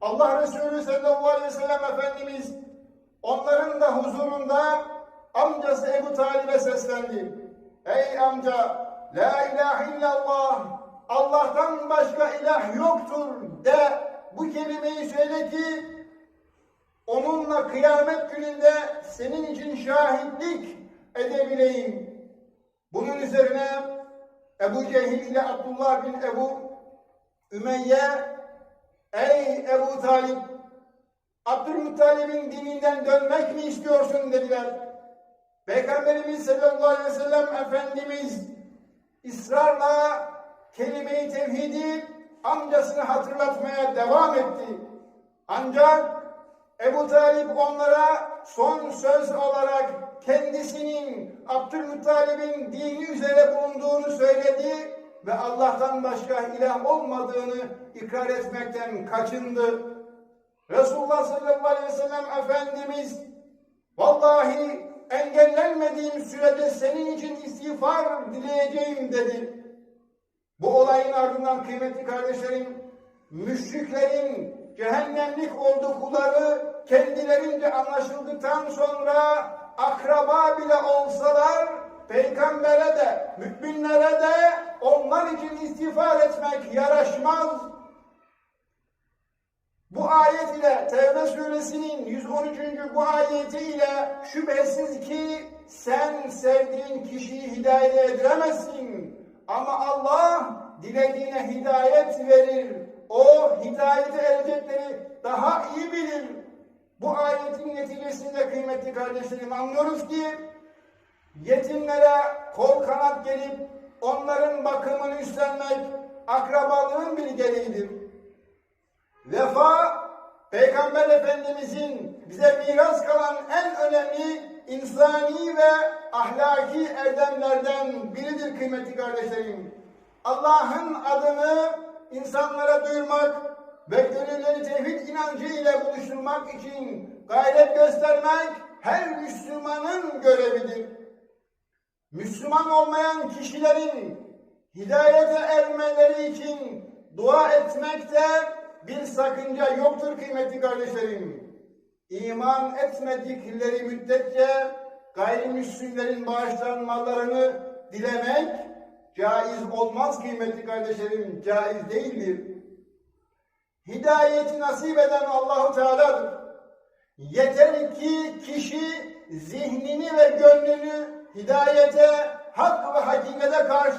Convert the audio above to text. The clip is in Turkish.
Allah Resulü sallallahu aleyhi ve sellem Efendimiz onların da huzurunda amcası Ebu Talib'e seslendi. Ey amca la ilahe illallah Allah'tan başka ilah yoktur de bu kelimeyi söyle ki onunla kıyamet gününde senin için şahitlik edebileyim. Bunun üzerine Ebu Cehil ile Abdullah bin Ebu Ümeyye Ey Ebu Talip Abdülmuttalib'in dininden dönmek mi istiyorsun dediler. Peygamberimiz sallallahu aleyhi ve sellem Efendimiz ısrarla kelime-i tevhidi amcasını hatırlatmaya devam etti. Ancak Ebu Talip onlara son söz olarak kendisinin Abdülmuttalib'in dini üzere bulunduğunu söyledi ve Allah'tan başka ilah olmadığını ikrar etmekten kaçındı. Resulullah sallallahu aleyhi ve sellem Efendimiz vallahi engellenmediğim sürece senin için istiğfar dileyeceğim dedi. Bu olayın ardından kıymetli kardeşlerim, müşriklerin cehennemlik oldukları kendilerince anlaşıldıktan sonra akraba bile olsalar peygambere de müminlere için istiğfar etmek yaraşmaz. Bu ayet ile Tevbe suresinin 113. bu ayeti ile şüphesiz ki sen sevdiğin kişiyi hidayet edemezsin. Ama Allah dilediğine hidayet verir. O hidayete erecekleri daha iyi bilir. Bu ayetin neticesinde kıymetli kardeşlerim anlıyoruz ki yetimlere kol kanat gelip onların bakımını üstlenmek akrabalığın bir gereğidir. Vefa, Peygamber Efendimizin bize miras kalan en önemli insani ve ahlaki erdemlerden biridir kıymetli kardeşlerim. Allah'ın adını insanlara duyurmak ve gönülleri tevhid inancı ile buluşturmak için gayret göstermek her Müslümanın görevidir. Müslüman olmayan kişilerin hidayete ermeleri için dua etmekte bir sakınca yoktur kıymetli kardeşlerim. İman etmedikleri müddetçe gayrimüslimlerin bağışlanmalarını dilemek caiz olmaz kıymetli kardeşlerim, caiz değildir. Hidayeti nasip eden Allahu Teala'dır. Yeter ki kişi zihnini ve gönlünü hidayete, hak ve hakikate karşı